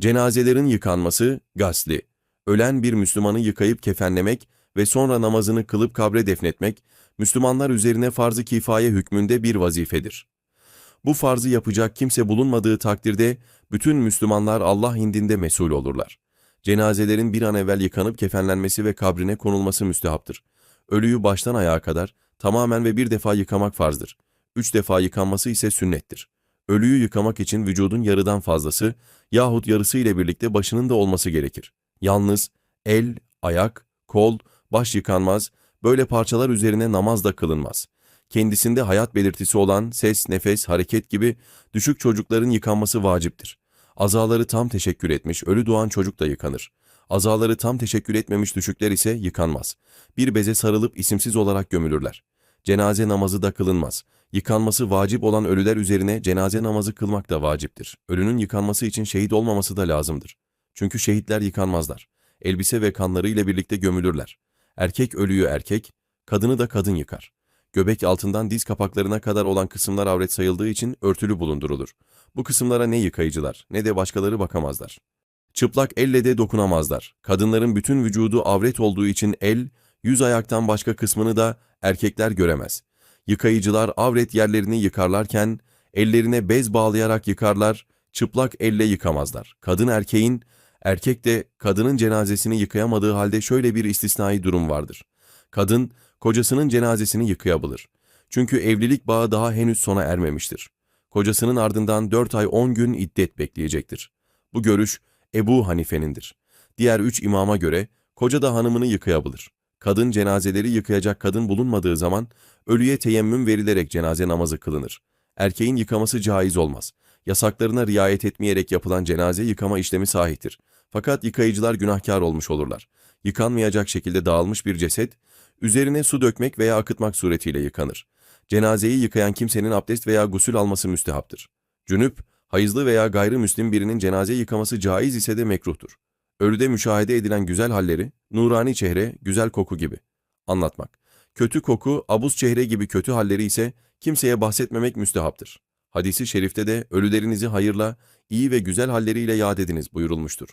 Cenazelerin yıkanması, gasli. Ölen bir Müslümanı yıkayıp kefenlemek ve sonra namazını kılıp kabre defnetmek, Müslümanlar üzerine farz-ı kifaye hükmünde bir vazifedir. Bu farzı yapacak kimse bulunmadığı takdirde bütün Müslümanlar Allah indinde mesul olurlar. Cenazelerin bir an evvel yıkanıp kefenlenmesi ve kabrine konulması müstehaptır. Ölüyü baştan ayağa kadar tamamen ve bir defa yıkamak farzdır. Üç defa yıkanması ise sünnettir. Ölüyü yıkamak için vücudun yarıdan fazlası yahut yarısı ile birlikte başının da olması gerekir. Yalnız el, ayak, kol, baş yıkanmaz, böyle parçalar üzerine namaz da kılınmaz. Kendisinde hayat belirtisi olan ses, nefes, hareket gibi düşük çocukların yıkanması vaciptir. Azaları tam teşekkür etmiş, ölü doğan çocuk da yıkanır. Azaları tam teşekkür etmemiş düşükler ise yıkanmaz. Bir beze sarılıp isimsiz olarak gömülürler. Cenaze namazı da kılınmaz. Yıkanması vacip olan ölüler üzerine cenaze namazı kılmak da vaciptir. Ölünün yıkanması için şehit olmaması da lazımdır. Çünkü şehitler yıkanmazlar. Elbise ve kanları ile birlikte gömülürler. Erkek ölüyü erkek, kadını da kadın yıkar. Göbek altından diz kapaklarına kadar olan kısımlar avret sayıldığı için örtülü bulundurulur. Bu kısımlara ne yıkayıcılar ne de başkaları bakamazlar. Çıplak elle de dokunamazlar. Kadınların bütün vücudu avret olduğu için el, yüz ayaktan başka kısmını da erkekler göremez. Yıkayıcılar avret yerlerini yıkarlarken ellerine bez bağlayarak yıkarlar, çıplak elle yıkamazlar. Kadın erkeğin, erkek de kadının cenazesini yıkayamadığı halde şöyle bir istisnai durum vardır. Kadın, kocasının cenazesini yıkayabilir. Çünkü evlilik bağı daha henüz sona ermemiştir. Kocasının ardından 4 ay 10 gün iddet bekleyecektir. Bu görüş Ebu Hanife'nindir. Diğer üç imama göre koca da hanımını yıkayabilir. Kadın cenazeleri yıkayacak kadın bulunmadığı zaman ölüye teyemmüm verilerek cenaze namazı kılınır. Erkeğin yıkaması caiz olmaz. Yasaklarına riayet etmeyerek yapılan cenaze yıkama işlemi sahihtir. Fakat yıkayıcılar günahkar olmuş olurlar. Yıkanmayacak şekilde dağılmış bir ceset, üzerine su dökmek veya akıtmak suretiyle yıkanır. Cenazeyi yıkayan kimsenin abdest veya gusül alması müstehaptır. Cünüp, hayızlı veya gayrimüslim birinin cenaze yıkaması caiz ise de mekruhtur. Ölüde müşahede edilen güzel halleri, nurani çehre, güzel koku gibi anlatmak. Kötü koku, abuz çehre gibi kötü halleri ise kimseye bahsetmemek müstehaptır. Hadisi şerifte de ölülerinizi hayırla, iyi ve güzel halleriyle yad ediniz buyurulmuştur.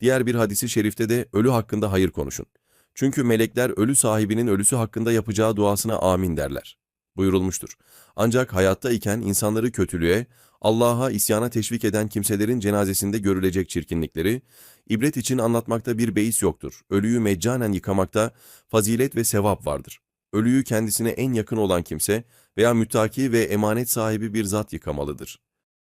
Diğer bir hadisi şerifte de ölü hakkında hayır konuşun. Çünkü melekler ölü sahibinin ölüsü hakkında yapacağı duasına amin derler. Buyurulmuştur. Ancak hayatta iken insanları kötülüğe, Allah'a isyana teşvik eden kimselerin cenazesinde görülecek çirkinlikleri, ibret için anlatmakta bir beis yoktur. Ölüyü meccanen yıkamakta fazilet ve sevap vardır. Ölüyü kendisine en yakın olan kimse veya müttaki ve emanet sahibi bir zat yıkamalıdır.